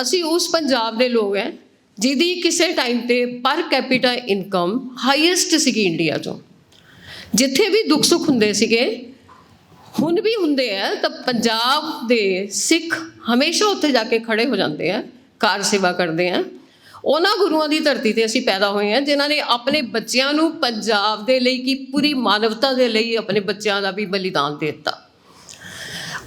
ਅਸੀਂ ਉਸ ਪੰਜਾਬ ਦੇ ਲੋਕ ਹੈ ਜਿਹਦੀ ਕਿਸੇ ਟਾਈਮ ਤੇ ਪਰ ਕੈਪੀਟਾ ਇਨਕਮ ਹਾਈਐਸਟ ਸੀਗੀ ਇੰਡੀਆ 'ਚੋਂ। ਜਿੱਥੇ ਵੀ ਦੁੱਖ ਸੁੱਖ ਹੁੰਦੇ ਸੀਗੇ, ਹੁਣ ਵੀ ਹੁੰਦੇ ਆ ਤਾਂ ਪੰਜਾਬ ਦੇ ਸਿੱਖ ਹਮੇਸ਼ਾ ਉੱਥੇ ਜਾ ਕੇ ਖੜੇ ਹੋ ਜਾਂਦੇ ਆ ਕਾਰ ਸੇਵਾ ਕਰਦੇ ਆ ਉਹਨਾਂ ਗੁਰੂਆਂ ਦੀ ਧਰਤੀ ਤੇ ਅਸੀਂ ਪੈਦਾ ਹੋਏ ਆ ਜਿਨ੍ਹਾਂ ਨੇ ਆਪਣੇ ਬੱਚਿਆਂ ਨੂੰ ਪੰਜਾਬ ਦੇ ਲਈ ਕੀ ਪੂਰੀ ਮਾਨਵਤਾ ਦੇ ਲਈ ਆਪਣੇ ਬੱਚਿਆਂ ਦਾ ਵੀ ਬਲੀਦਾਨ ਦੇ ਦਿੱਤਾ।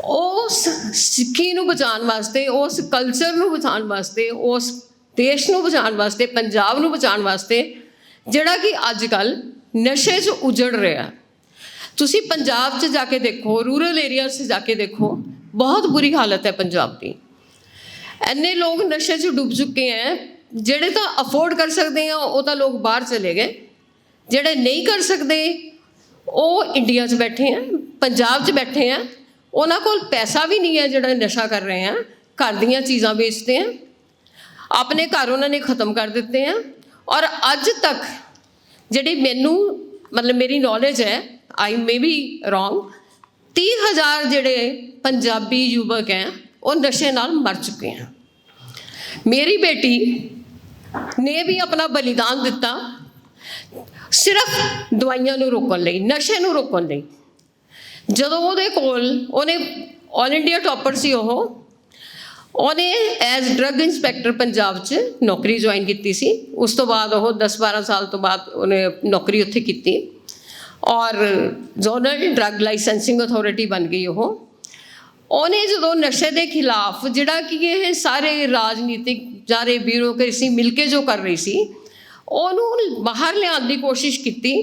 ਉਸ ਸਿੱਖੀ ਨੂੰ ਬਚਾਉਣ ਵਾਸਤੇ, ਉਸ ਕਲਚਰ ਨੂੰ ਬਚਾਉਣ ਵਾਸਤੇ, ਉਸ ਦੇਸ਼ ਨੂੰ ਬਚਾਉਣ ਵਾਸਤੇ, ਪੰਜਾਬ ਨੂੰ ਬਚਾਉਣ ਵਾਸਤੇ ਜਿਹੜਾ ਕਿ ਅੱਜ ਕੱਲ ਨਸ਼ੇ 'ਚ ਉਜੜ ਰਿਹਾ। ਤੁਸੀਂ ਪੰਜਾਬ 'ਚ ਜਾ ਕੇ ਦੇਖੋ ਰੂਰਲ ਏਰੀਆਜ਼ 'ਚ ਜਾ ਕੇ ਦੇਖੋ, ਬਹੁਤ ਬੁਰੀ ਹਾਲਤ ਹੈ ਪੰਜਾਬ ਦੀ। ਐਨੇ ਲੋਕ ਨਸ਼ੇ 'ਚ ਡੁੱਬ ਚੁੱਕੇ ਹੈ, ਜਿਹੜੇ ਤਾਂ ਅਫੋਰਡ ਕਰ ਸਕਦੇ ਆ, ਉਹ ਤਾਂ ਲੋਕ ਬਾਹਰ ਚਲੇ ਗਏ। ਜਿਹੜੇ ਨਹੀਂ ਕਰ ਸਕਦੇ, ਉਹ ਇੰਡੀਆ 'ਚ ਬੈਠੇ ਆ ਪੰਜਾਬ 'ਚ ਬੈਠੇ ਆ ਉਹਨਾਂ ਕੋਲ ਪੈਸਾ ਵੀ ਨਹੀਂ ਹੈ ਜਿਹੜਾ ਨਸ਼ਾ ਕਰ ਰਹੇ ਆ, ਘਰ ਦੀਆਂ ਚੀਜ਼ਾਂ ਵੇਚਦੇ ਆ, ਆਪਣੇ ਘਰ ਉਹਨਾਂ ਨੇ ਖਤਮ ਕਰ ਦਿੱਤੇ ਆ, ਔਰ ਅੱਜ ਤੱਕ ਜਿਹੜੀ ਮੈਨੂੰ, ਮਤਲਬ ਮੇਰੀ ਨੌਲੇਜ ਹੈ ਆਈ ਮੇ ਬੀ ਰੋਂਗ 30000 ਜਿਹੜੇ ਪੰਜਾਬੀ ਯੁਵਕ ਹੈ, ਉਹ ਨਸ਼ੇ ਨਾਲ ਮਰ ਚੁੱਕੇ ਆ। ਮੇਰੀ ਬੇਟੀ ਨੇ ਵੀ ਆਪਣਾ ਬਲੀਦਾਨ ਦਿੱਤਾ, ਸਿਰਫ ਦਵਾਈਆਂ ਨੂੰ ਰੋਕਣ ਲਈ, ਨਸ਼ੇ ਨੂੰ ਰੋਕਣ ਲਈ। ਜਦੋਂ ਉਹਦੇ ਕੋਲ ਉਹਨੇ 올 ਇੰਡੀਆ ਟੌਪਰ ਸੀ ਉਹ, ਉਹਨੇ ਐਜ਼ ਡਰੱਗ ਇੰਸਪੈਕਟਰ ਪੰਜਾਬ 'ਚ ਨੌਕਰੀ ਜੁਆਇਨ ਕੀਤੀ ਸੀ। ਉਸ ਤੋਂ ਬਾਅਦ ਉਹ 10-12 ਸਾਲ ਤੋਂ ਬਾਅਦ ਉਹਨੇ ਨੌਕਰੀ ਉੱਥੇ ਕੀਤੀ। ਔਰ ਜ਼ੋਨਲ ਡਰੱਗ ਲਾਇਸੈਂਸਿੰਗ ਅਥਾਰਟੀ ਬਣ ਗਈ ਉਹ। ਉਹਨੇ ਜਦੋਂ ਨਸ਼ੇ ਦੇ ਖਿਲਾਫ ਜਿਹੜਾ ਕਿ ਇਹ ਸਾਰੇ ਰਾਜਨੀਤਿਕ ਜਾਰੇ ਬਿਊਰੋਕ੍ਰੇਸੀ ਮਿਲ ਕੇ ਜੋ ਕਰ ਰਹੀ ਸੀ, ਉਹਨੂੰ ਬਾਹਰ ਲਿਆਉਣ ਦੀ ਕੋਸ਼ਿਸ਼ ਕੀਤੀ।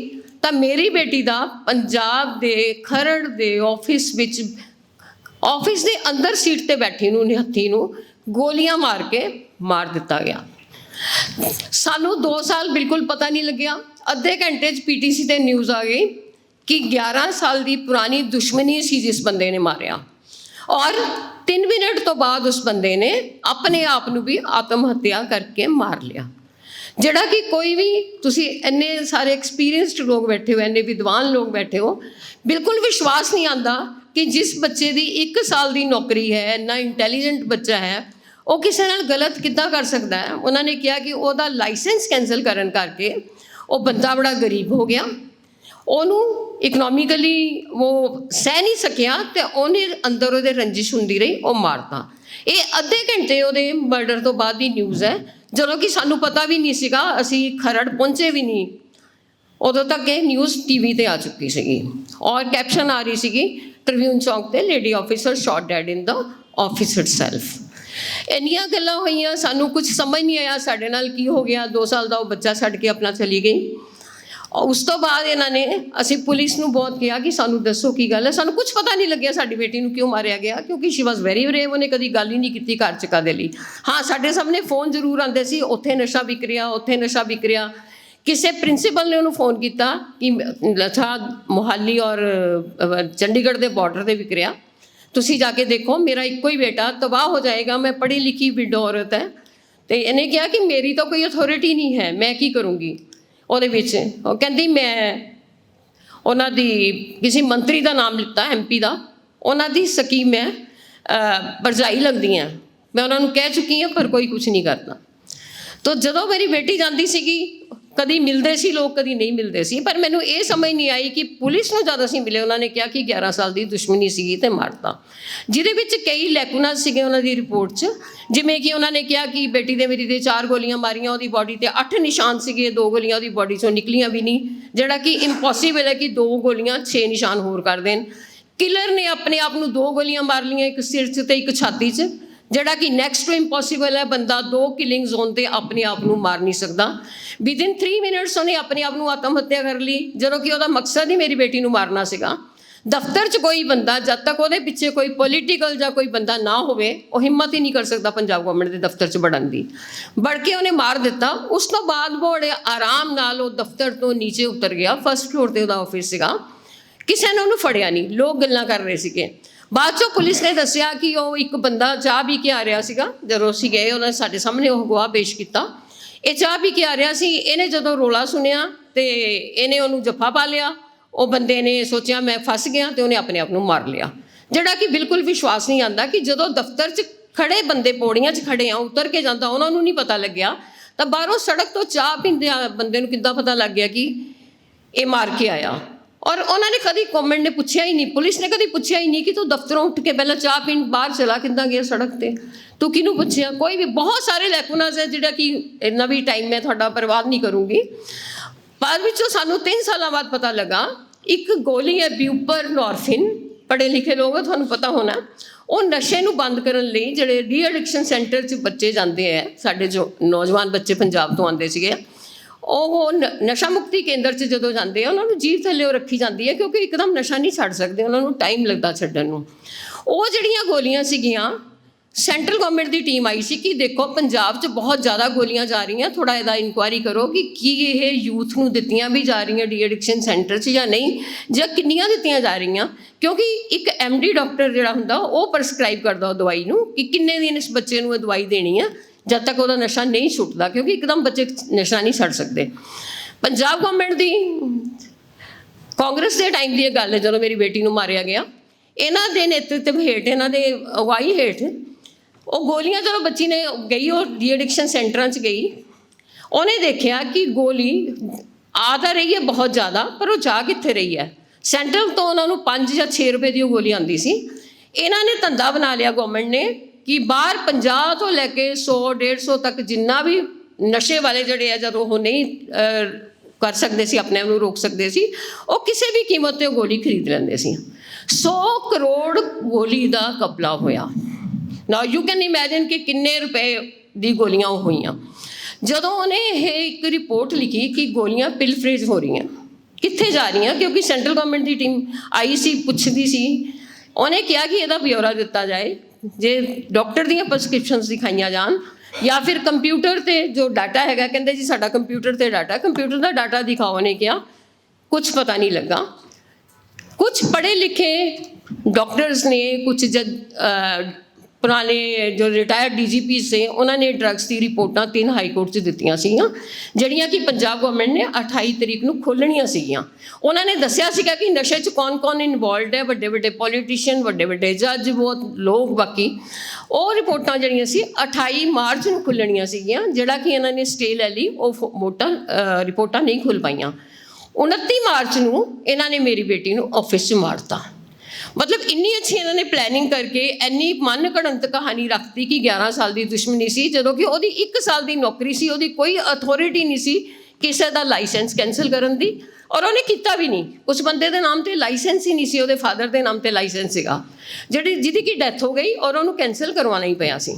ਤਾਂ ਮੇਰੀ ਬੇਟੀ ਦਾ ਪੰਜਾਬ ਦੇ ਖਰੜ ਦੇ ਆਫਿਸ ਵਿੱਚ ਆਫਿਸ ਦੇ ਅੰਦਰ ਸੀਟ ਤੇ ਬੈਠੀ ਨੂੰ, ਨਿਹੱਥੀ ਨੂੰ ਗੋਲੀਆਂ ਮਾਰ ਕੇ ਮਾਰ ਦਿੱਤਾ ਗਿਆ। ਸਾਨੂੰ 2 ਸਾਲ ਬਿਲਕੁਲ ਪਤਾ ਨਹੀਂ ਲੱਗਿਆ। ਅੱਧੇ ਘੰਟੇ 'ਚ ਪੀਟੀਸੀ ਤੇ ਨਿਊਜ਼ ਆ ਗਈ ਕਿ 11 ਸਾਲ ਦੀ ਪੁਰਾਣੀ ਦੁਸ਼ਮਣੀ ਸੀ ਜਿਸ ਬੰਦੇ ਨੇ ਮਾਰਿਆ। ਔਰ 3 ਮਿੰਟ ਤੋਂ ਬਾਅਦ ਉਸ ਬੰਦੇ ਨੇ ਆਪਣੇ ਆਪ ਨੂੰ ਵੀ ਆਤਮ ਹੱਤਿਆ ਕਰਕੇ ਮਾਰ ਲਿਆ। ਜਿਹੜਾ ਕਿ ਕੋਈ ਵੀ ਤੁਸੀਂ ਇੰਨੇ ਸਾਰੇ ਐਕਸਪੀਰੀਅੰਸਡ ਲੋਕ ਬੈਠੇ ਹੋ, ਇੰਨੇ ਵਿਦਵਾਨ ਲੋਕ ਬੈਠੇ ਹੋ, ਬਿਲਕੁਲ ਵਿਸ਼ਵਾਸ ਨਹੀਂ ਆਂਦਾ ਕਿ ਜਿਸ ਬੱਚੇ ਦੀ 1 ਸਾਲ ਦੀ ਨੌਕਰੀ ਹੈ, ਇੰਨਾ ਇੰਟੈਲੀਜੈਂਟ ਬੱਚਾ ਹੈ, ਉਹ ਕਿਸੇ ਨਾਲ ਗਲਤ ਕਿੱਦਾਂ ਕਰ ਸਕਦਾ ਹੈ? ਉਹਨਾਂ ਨੇ ਕਿਹਾ ਕਿ ਉਹਦਾ ਲਾਇਸੈਂਸ ਕੈਨਸਲ ਕਰਨ ਕਰਕੇ ਉਹ ਬੰਦਾ ਬੜਾ ਗਰੀਬ ਹੋ ਗਿਆ। ਉਹਨੂੰ ਇਕਨੋਮਿਕਲੀ ਉਹ ਸਹਿ ਨਹੀਂ ਸਕਿਆ ਤੇ ਉਹਨੇ ਅੰਦਰ ਉਹਦੇ ਰੰਜਿਸ਼ ਹੁੰਦੀ ਰਹੀ, ਉਹ ਮਾਰਤਾ। ਇਹ ਅੱਧੇ ਘੰਟੇ ਉਹਦੇ ਮਰਡਰ ਤੋਂ ਬਾਅਦ ਦੀ ਨਿਊਜ਼ ਹੈ। ਜਦੋਂ ਕਿ ਸਾਨੂੰ ਪਤਾ ਵੀ ਨਹੀਂ ਸੀਗਾ, ਅਸੀਂ ਖਰੜ ਪਹੁੰਚੇ ਵੀ ਨਹੀਂ। ਉਦੋਂ ਤੱਕ ਇਹ ਨਿਊਜ਼ ਟੀਵੀ ਤੇ ਆ ਚੁੱਕੀ ਸੀਗੀ। ਔਰ ਕੈਪਸ਼ਨ ਆ ਰਹੀ ਸੀਗੀ ਟ੍ਰਿਬਿਊਨ ਚੌਂਕ ਤੇ lady officer shot dead in the office itself ਇੰਨੀਆਂ ਗੱਲਾਂ ਹੋਈਆਂ, ਸਾਨੂੰ ਕੁਝ ਸਮਝ ਨਹੀਂ ਆਇਆ ਸਾਡੇ ਨਾਲ ਕੀ ਹੋ ਗਿਆ। 2 ਸਾਲ ਦਾ ਉਹ ਬੱਚਾ ਛੱਡ ਕੇ ਆਪਣਾ ਚਲੀ ਗਈ। ਉਸ ਤੋਂ ਬਾਅਦ ਇਹਨਾਂ ਨੇ ਅਸੀਂ ਪੁਲਿਸ ਨੂੰ ਬਹੁਤ ਕਿਹਾ ਕਿ ਸਾਨੂੰ ਦੱਸੋ ਕੀ ਗੱਲ ਹੈ। ਸਾਨੂੰ ਕੁਝ ਪਤਾ ਨਹੀਂ ਲੱਗਿਆ ਸਾਡੀ ਬੇਟੀ ਨੂੰ ਕਿਉਂ ਮਾਰਿਆ ਗਿਆ, ਕਿਉਂਕਿ ਸ਼ੀ ਵਾਸ ਵੈਰੀ ਬਰੇਵ ਉਹਨੇ ਕਦੀ ਗੱਲ ਹੀ ਨਹੀਂ ਕੀਤੀ ਘਰ ਚ ਕਾਦੇ ਲਈ। ਹਾਂ, ਸਾਡੇ ਸਾਹਮਣੇ ਫੋਨ ਜ਼ਰੂਰ ਆਉਂਦੇ ਸੀ, ਉੱਥੇ ਨਸ਼ਾ ਵਿਕ ਰਿਹਾ, ਉੱਥੇ ਨਸ਼ਾ ਵਿਕ ਰਿਹਾ। ਕਿਸੇ ਪ੍ਰਿੰਸੀਪਲ ਨੇ ਉਹਨੂੰ ਫੋਨ ਕੀਤਾ ਕਿ ਲਛਾ ਮੁਹਾਲੀ ਔਰ ਚੰਡੀਗੜ੍ਹ ਦੇ ਬਾਰਡਰ ਤੇ ਵਿਕ ਰਿਹਾ। ਤੁਸੀਂ ਜਾ ਕੇ ਦੇਖੋ, ਮੇਰਾ ਇੱਕੋ ਹੀ ਬੇਟਾ, ਤਬਾਹ ਹੋ ਜਾਏਗਾ, ਮੈਂ ਪੜ੍ਹੀ ਲਿਖੀ ਵਿਡੋ ਔਰਤ ਹੈ। ਤੇ ਇਹਨੇ ਕਿਹਾ ਕਿ ਮੇਰੀ ਤਾਂ ਕੋਈ ਅਥਾਰਟੀ ਨਹੀਂ ਹੈ, ਮੈਂ ਕੀ ਕਰੂੰਗੀ? ਉਹਦੇ ਵਿੱਚ ਉਹ ਕਹਿੰਦੀ ਮੈਂ ਉਹਨਾਂ ਦੀ ਕਿਸੇ ਮੰਤਰੀ ਦਾ ਨਾਮ ਲਿੱਤਾ ਐਮਪੀ ਦਾ। ਉਹਨਾਂ ਦੀ ਸਕੀਮ ਹੈ ਅਹ, ਭਰਜਾਈ ਲੱਗਦੀ ਹੈ ਮੈਂ ਉਹਨਾਂ ਨੂੰ ਕਹਿ ਚੁੱਕੀ ਹਾਂ ਪਰ ਕੋਈ ਕੁਝ ਨਹੀਂ ਕਰਦਾ। ਤੋ ਜਦੋਂ ਮੇਰੀ ਬੇਟੀ ਜਾਂਦੀ ਸੀਗੀ ਕਦੀ ਮਿਲਦੇ ਸੀ, ਲੋਕ ਕਦੀ ਨਹੀਂ ਮਿਲਦੇ ਸੀ, ਪਰ ਮੈਨੂੰ ਇਹ ਸਮਝ ਨਹੀਂ ਆਈ ਕਿ ਪੁਲਿਸ ਨੂੰ ਜਦ ਅਸੀਂ ਮਿਲੇ ਉਹਨਾਂ ਨੇ ਕਿਹਾ ਕਿ 11 ਸਾਲ ਦੀ ਦੁਸ਼ਮਣੀ ਸੀਗੀ ਤੇ ਮਾਰਤਾ। ਜਿਹਦੇ ਵਿੱਚ ਕਈ ਲੈਕੂਨਾ ਸੀਗੇ ਉਹਨਾਂ ਦੀ ਰਿਪੋਰਟ 'ਚ। ਜਿਵੇਂ ਕਿ ਉਹਨਾਂ ਨੇ ਕਿਹਾ ਕਿ ਬੇਟੀ ਦੇ ਮੇਰੀ ਦੇ ਚਾਰ ਗੋਲੀਆਂ ਮਾਰੀਆਂ, ਉਹਦੀ ਬਾਡੀ ਤੇ ਅੱਠ ਨਿਸ਼ਾਨ ਸੀਗੇ, ਦੋ ਗੋਲੀਆਂ ਉਹਦੀ ਬਾਡੀ 'ਚੋਂ ਨਿਕਲੀਆਂ ਵੀ ਨਹੀਂ। ਜਿਹੜਾ ਕਿ ਇੰਪੋਸੀਬਲ ਹੈ ਕਿ ਦੋ ਗੋਲੀਆਂ 6 ਨਿਸ਼ਾਨ ਹੋਰ ਕਰ ਦੇਣ। ਕਿਲਰ ਨੇ ਆਪਣੇ ਆਪ ਨੂੰ ਦੋ ਗੋਲੀਆਂ ਮਾਰ ਲਈਆਂ, ਇੱਕ ਸਿਰ 'ਚ ਤੇ ਇੱਕ ਛਾਤੀ 'ਚ। ਜਿਹੜਾ ਕਿ ਨੈਕਸਟ ਟੂ ਇੰਪੋਸੀਬਲ ਹੈ, ਬੰਦਾ ਦੋ ਕਿਲਿੰਗ ਜ਼ੋਨ ਤੇ ਆਪਣੇ ਆਪ ਨੂੰ ਮਾਰ ਨਹੀਂ ਸਕਦਾ। ਵਿਦਿਨ 3 ਮਿੰਟਸ ਉਹਨੇ ਆਪਣੇ ਆਪ ਨੂੰ ਆਤਮ ਹੱਤਿਆ ਕਰ ਲਈ, ਜਦੋਂ ਕਿ ਉਹਦਾ ਮਕਸਦ ਹੀ ਮੇਰੀ ਬੇਟੀ ਨੂੰ ਮਾਰਨਾ ਸੀਗਾ। ਦਫ਼ਤਰ 'ਚ ਕੋਈ ਬੰਦਾ, ਜਦ ਤੱਕ ਉਹਦੇ ਪਿੱਛੇ ਕੋਈ ਪੋਲੀਟੀਕਲ ਜਾਂ ਕੋਈ ਬੰਦਾ ਨਾ ਹੋਵੇ, ਉਹ ਹਿੰਮਤ ਹੀ ਨਹੀਂ ਕਰ ਸਕਦਾ ਪੰਜਾਬ ਗਵਰਨਮੈਂਟ ਦੇ ਦਫ਼ਤਰ 'ਚ ਵੜਨ ਦੀ। ਵੜ ਕੇ ਉਹਨੇ ਮਾਰ ਦਿੱਤਾ। ਉਸ ਤੋਂ ਬਾਅਦ ਬੜੇ ਆਰਾਮ ਨਾਲ ਉਹ ਦਫ਼ਤਰ ਤੋਂ ਨੀਚੇ ਉਤਰ ਗਿਆ। ਫਸਟ ਫਲੋਰ ਤੇ ਉਹਦਾ ਆਫਿਸ ਸੀਗਾ। ਕਿਸੇ ਨੇ ਉਹਨੂੰ ਫੜਿਆ ਨਹੀਂ। ਲੋਕ ਗੱਲਾਂ ਕਰ ਰਹੇ ਸੀਗੇ। ਬਾਅਦ ਚੋਂ ਪੁਲਿਸ ਨੇ ਦੱਸਿਆ ਕਿ ਉਹ ਇੱਕ ਬੰਦਾ ਚਾਹ ਪੀ ਕੇ ਆ ਰਿਹਾ ਸੀਗਾ। ਜਦੋਂ ਅਸੀਂ ਗਏ, ਉਹਨਾਂ ਨੇ ਸਾਡੇ ਸਾਹਮਣੇ ਉਹ ਗਵਾਹ ਪੇਸ਼ ਕੀਤਾ। ਇਹ ਚਾਹ ਪੀ ਕੇ ਆ ਰਿਹਾ ਸੀ। ਇਹਨੇ ਜਦੋਂ ਰੋਲਾ ਸੁਣਿਆ ਤੇ ਇਹਨੇ ਉਹਨੂੰ ਜੱਫਾ ਪਾ ਲਿਆ। ਉਹ ਬੰਦੇ ਨੇ ਸੋਚਿਆ, ਮੈਂ ਫਸ ਗਿਆ ਤੇ ਉਹਨੇ ਆਪਣੇ ਆਪ ਨੂੰ ਮਾਰ ਲਿਆ। ਜਿਹੜਾ ਕਿ ਬਿਲਕੁਲ ਵਿਸ਼ਵਾਸ ਨਹੀਂ ਆਂਦਾ ਕਿ ਜਦੋਂ ਦਫ਼ਤਰ 'ਚ ਖੜੇ ਬੰਦੇ ਪੌੜੀਆਂ 'ਚ ਖੜੇ ਆ, ਉਤਰ ਕੇ ਜਾਂਦਾ, ਉਹਨਾਂ ਨੂੰ ਨਹੀਂ ਪਤਾ ਲੱਗਿਆ। ਤਾਂ ਬਾਹਰੋਂ ਸੜਕ ਤੋਂ ਚਾਹ ਪੀਂਦੇ ਬੰਦੇ ਨੂੰ ਕਿੱਦਾਂ ਪਤਾ ਲੱਗ ਗਿਆ ਕਿ ਇਹ ਮਾਰ ਕੇ ਆਇਆ? ਔਰ ਉਹਨਾਂ ਨੇ ਕਦੀ ਕਮੈਂਟ ਨੇ ਪੁੱਛਿਆ ਹੀ ਨਹੀਂ। ਪੁਲਿਸ ਨੇ ਕਦੀ ਪੁੱਛਿਆ ਹੀ ਨਹੀਂ ਕਿ ਤੂੰ ਦਫ਼ਤਰੋਂ ਉੱਠ ਕੇ ਪਹਿਲਾਂ ਚਾਹ ਪੀਣ ਬਾਹਰ ਚਲਾ ਕਿੱਦਾਂ ਗਿਆ ਸੜਕ ਤੇ? ਤੂੰ ਕਿਹਨੂੰ ਪੁੱਛਿਆ? ਕੋਈ ਵੀ ਬਹੁਤ ਸਾਰੇ ਲੈਕੂਨਾਸ ਹੈ ਜਿਹੜਾ ਕਿ ਇੰਨਾ ਵੀ ਟਾਈਮ ਮੈਂ ਤੁਹਾਡਾ ਬਰਬਾਦ ਨਹੀਂ ਕਰੂੰਗੀ। ਬਾਅਦ ਵਿੱਚੋਂ ਸਾਨੂੰ 3 ਸਾਲਾਂ ਬਾਅਦ ਪਤਾ ਲੱਗਾ, ਇੱਕ ਗੋਲੀ ਹੈ ਬਿਊਪਰ ਨੋਰਫਿਨ ਪੜ੍ਹੇ ਲਿਖੇ ਲੋਕ ਹੋ ਤੁਹਾਨੂੰ ਪਤਾ ਹੋਣਾ। ਉਹ ਨਸ਼ੇ ਨੂੰ ਬੰਦ ਕਰਨ ਲਈ ਜਿਹੜੇ ਡੀ ਐਡਿਕਸ਼ਨ ਸੈਂਟਰ 'ਚ ਬੱਚੇ ਜਾਂਦੇ ਆ, ਸਾਡੇ ਜੋ ਨੌਜਵਾਨ ਬੱਚੇ ਪੰਜਾਬ ਤੋਂ ਆਉਂਦੇ ਸੀਗੇ ਉਹ ਨਸ਼ਾ ਮੁਕਤੀ ਕੇਂਦਰ 'ਚ ਜਦੋਂ ਜਾਂਦੇ ਆ, ਉਹਨਾਂ ਨੂੰ ਜੀਭ ਥੱਲੇ ਰੱਖੀ ਜਾਂਦੀ ਹੈ ਕਿਉਂਕਿ ਇੱਕਦਮ ਨਸ਼ਾ ਨਹੀਂ ਛੱਡ ਸਕਦੇ, ਉਹਨਾਂ ਨੂੰ ਟਾਈਮ ਲੱਗਦਾ ਛੱਡਣ ਨੂੰ। ਉਹ ਜਿਹੜੀਆਂ ਗੋਲੀਆਂ ਸੀਗੀਆਂ, ਸੈਂਟਰਲ ਗਵਰਨਮੈਂਟ ਦੀ ਟੀਮ ਆਈ ਸੀ ਕਿ ਦੇਖੋ ਪੰਜਾਬ 'ਚ ਬਹੁਤ ਜ਼ਿਆਦਾ ਗੋਲੀਆਂ ਜਾ ਰਹੀਆਂ ਥੋੜਾ ਇਹਦਾ ਇਨਕੁਆਇਰੀ ਕਰੋ ਕਿ ਕੀ ਇਹ ਯੂਥ ਨੂੰ ਦਿੱਤੀਆਂ ਵੀ ਜਾ ਰਹੀਆਂ ਡੀ ਐਡਿਕਸ਼ਨ ਸੈਂਟਰ 'ਚ ਜਾਂ ਨਹੀਂ, ਜਾਂ ਕਿੰਨੀਆਂ ਦਿੱਤੀਆਂ ਜਾ ਰਹੀਆਂ? ਕਿਉਂਕਿ ਇੱਕ ਐਮਡੀ ਡਾਕਟਰ ਜਿਹੜਾ ਹੁੰਦਾ, ਉਹ ਪ੍ਰਸਕ੍ਰਾਈਬ ਕਰਦਾ ਉਹ ਦਵਾਈ ਨੂੰ ਕਿ ਕਿੰਨੇ ਦਿਨ ਇਸ ਬੱਚੇ ਨੂੰ ਇਹ ਦਵਾਈ ਦੇਣੀ ਆ। ਜਦ ਤੱਕ ਉਹਦਾ ਨਸ਼ਾ ਨਹੀਂ ਛੁੱਟਦਾ, ਕਿਉਂਕਿ ਇੱਕਦਮ ਬੱਚੇ ਨਸ਼ਾ ਨਹੀਂ ਛੱਡ ਸਕਦੇ। ਪੰਜਾਬ ਗਵਰਨਮੈਂਟ ਦੀ ਕਾਂਗਰਸ ਦੇ ਟਾਈਮ ਦੀ ਇਹ ਗੱਲ ਹੈ, ਜਦੋਂ ਮੇਰੀ ਬੇਟੀ ਨੂੰ ਮਾਰਿਆ ਗਿਆ, ਇਹਨਾਂ ਦੇ ਨੇਤਰਤਵ ਹੇਠ, ਇਹਨਾਂ ਦੇ ਅਗਵਾਈ ਹੇਠ, ਉਹ ਗੋਲੀਆਂ ਜਦੋਂ ਬੱਚੀ ਨੇ ਗਈ, ਉਹ ਡੀ ਐਡਿਕਸ਼ਨ ਸੈਂਟਰਾਂ 'ਚ ਗਈ, ਉਹਨੇ ਦੇਖਿਆ ਕਿ ਗੋਲੀ ਆ ਤਾਂ ਰਹੀ ਹੈ ਬਹੁਤ ਜ਼ਿਆਦਾ, ਪਰ ਉਹ ਜਾ ਕਿੱਥੇ ਰਹੀ ਹੈ? ਸੈਂਟਰਲ ਤੋਂ ਉਹਨਾਂ ਨੂੰ 5 ਜਾਂ 6 ਰੁਪਏ ਦੀ ਉਹ ਗੋਲੀ ਆਉਂਦੀ ਸੀ। ਇਹਨਾਂ ਨੇ ਧੰਦਾ ਬਣਾ ਲਿਆ ਗਵਰਨਮੈਂਟ ਨੇ ਕਿ ਬਾਹਰ 50 ਤੋਂ ਲੈ ਕੇ 100 150 ਤੱਕ ਜਿੰਨਾ ਵੀ ਨਸ਼ੇ ਵਾਲੇ ਜਿਹੜੇ ਆ, ਜਦੋਂ ਉਹ ਨਹੀਂ ਕਰ ਸਕਦੇ ਸੀ, ਆਪਣੇ ਆਪ ਨੂੰ ਰੋਕ ਸਕਦੇ ਸੀ, ਉਹ ਕਿਸੇ ਵੀ ਕੀਮਤ ਤੇ ਉਹ ਗੋਲੀ ਖਰੀਦ ਲੈਂਦੇ ਸੀ। 100 ਕਰੋੜ ਗੋਲੀ ਦਾ ਕਪਲਾ ਹੋਇਆ। ਨਾਓ ਯੂ ਕੈਨ ਇਮੇਜਿਨ ਕਿ ਕਿੰਨੇ ਰੁਪਏ ਦੀ ਗੋਲੀਆਂ ਉਹ ਹੋਈਆਂ। ਜਦੋਂ ਉਹਨੇ ਇਹ ਇੱਕ ਰਿਪੋਰਟ ਲਿਖੀ ਕਿ ਗੋਲੀਆਂ ਪਿਲ ਫਰੇਜ ਹੋ ਰਹੀਆਂ। ਕਿੱਥੇ ਜਾ ਰਹੀਆਂ? ਕਿਉਂਕਿ ਸੈਂਟਰਲ ਗਵਰਨਮੈਂਟ ਦੀ ਟੀਮ ਆਈ ਸੀ, ਪੁੱਛਦੀ ਸੀ ਉਹਨੇ ਕਿਹਾ ਕਿ ਇਹਦਾ ਬਿਊਰਾ ਦਿੱਤਾ ਜਾਏ, ਜੇ ਡਾਕਟਰ ਦੀਆਂ ਪ੍ਰਸਕ੍ਰਿਪਸ਼ਨਸ ਦਿਖਾਈਆਂ ਜਾਣ, ਜਾਂ ਫਿਰ ਕੰਪਿਊਟਰ ਤੇ ਜੋ ਡਾਟਾ ਹੈਗਾ, ਕਹਿੰਦੇ ਜੀ ਸਾਡਾ ਕੰਪਿਊਟਰ ਤੇ ਡਾਟਾ ਕੰਪਿਊਟਰ ਦਾ ਡਾਟਾ ਦਿਖਾਓ, ਉਹਨੇ ਕਿਹਾ। ਕੁਝ ਪਤਾ ਨਹੀਂ ਲੱਗਾ। ਕੁਝ ਪੜ੍ਹੇ ਲਿਖੇ ਡਾਕਟਰਸ ਨੇ ਕੁਝ ਜਦ ਪੁਰਾਣੇ ਜੋ ਰਿਟਾਇਰਡ ਡੀਜੀਪੀ ਸੇ, ਉਹਨਾਂ ਨੇ ਡਰੱਗਸ ਦੀ ਰਿਪੋਰਟਾਂ ਤਿੰਨ ਹਾਈ ਕੋਰਟ 'ਚ ਦਿੱਤੀਆਂ ਸੀਗੀਆਂ, ਜਿਹੜੀਆਂ ਕਿ ਪੰਜਾਬ ਗਵਰਨਮੈਂਟ ਨੇ 28 ਤਰੀਕ ਨੂੰ ਖੋਲਣੀਆਂ ਸੀਗੀਆਂ। ਉਹਨਾਂ ਨੇ ਦੱਸਿਆ ਸੀਗਾ ਕਿ ਨਸ਼ੇ 'ਚ ਕੌਣ-ਕੌਣ ਇਨਵੋਲਡ ਹੈ, ਵੱਡੇ ਵੱਡੇ ਪੋਲੀਟੀਸ਼ੀਅਨ ਵੱਡੇ ਵੱਡੇ ਜੱਜ ਬਹੁਤ ਲੋਕ ਬਾਕੀ। ਉਹ ਰਿਪੋਰਟਾਂ ਜਿਹੜੀਆਂ ਸੀ 28 ਮਾਰਚ ਨੂੰ ਖੁੱਲਣੀਆਂ ਸੀਗੀਆਂ, ਜਿਹੜਾ ਕਿ ਇਹਨਾਂ ਨੇ ਸਟੇ ਲੈ ਲਈ, ਉਹ ਫੋ- ਮੋਟਾ ਰਿਪੋਰਟਾਂ ਨਹੀਂ ਖੁੱਲ ਪਾਈਆਂ। 29 ਮਾਰਚ ਨੂੰ ਇਹਨਾਂ ਨੇ ਮੇਰੀ ਬੇਟੀ ਨੂੰ ਆਫਿਸ 'ਚ ਮਾਰਤਾ। ਮਤਲਬ ਇੰਨੀ ਅੱਛੀ ਇਹਨਾਂ ਨੇ ਪਲੈਨਿੰਗ ਕਰਕੇ ਇੰਨੀ ਮਨ ਘੜੰਤ ਕਹਾਣੀ ਰੱਖਤੀ ਕਿ 11 ਸਾਲ ਦੀ ਦੁਸ਼ਮਣੀ ਸੀ, ਜਦੋਂ ਕਿ ਉਹਦੀ 1 ਸਾਲ ਦੀ ਨੌਕਰੀ ਸੀ, ਉਹਦੀ ਕੋਈ ਅਥਾਰਟੀ ਨਹੀਂ ਸੀ ਕਿਸੇ ਦਾ ਲਾਇਸੈਂਸ ਕੈਨਸਲ ਕਰਨ ਦੀ ਔਰ ਉਹਨੇ ਕੀਤਾ ਵੀ ਨਹੀਂ। ਉਸ ਬੰਦੇ ਦੇ ਨਾਮ ਤੇ ਲਾਇਸੈਂਸ ਹੀ ਨਹੀਂ ਸੀ, ਉਹਦੇ ਫਾਦਰ ਦੇ ਨਾਮ ਤੇ ਲਾਇਸੈਂਸ ਸੀਗਾ, ਜਿਹੜੀ ਜਿਹਦੀ ਕੀ ਡੈਥ ਹੋ ਗਈ ਔਰ ਉਹਨੂੰ ਕੈਨਸਲ ਕਰਵਾਉਣਾ ਹੀ ਪਿਆ ਸੀ।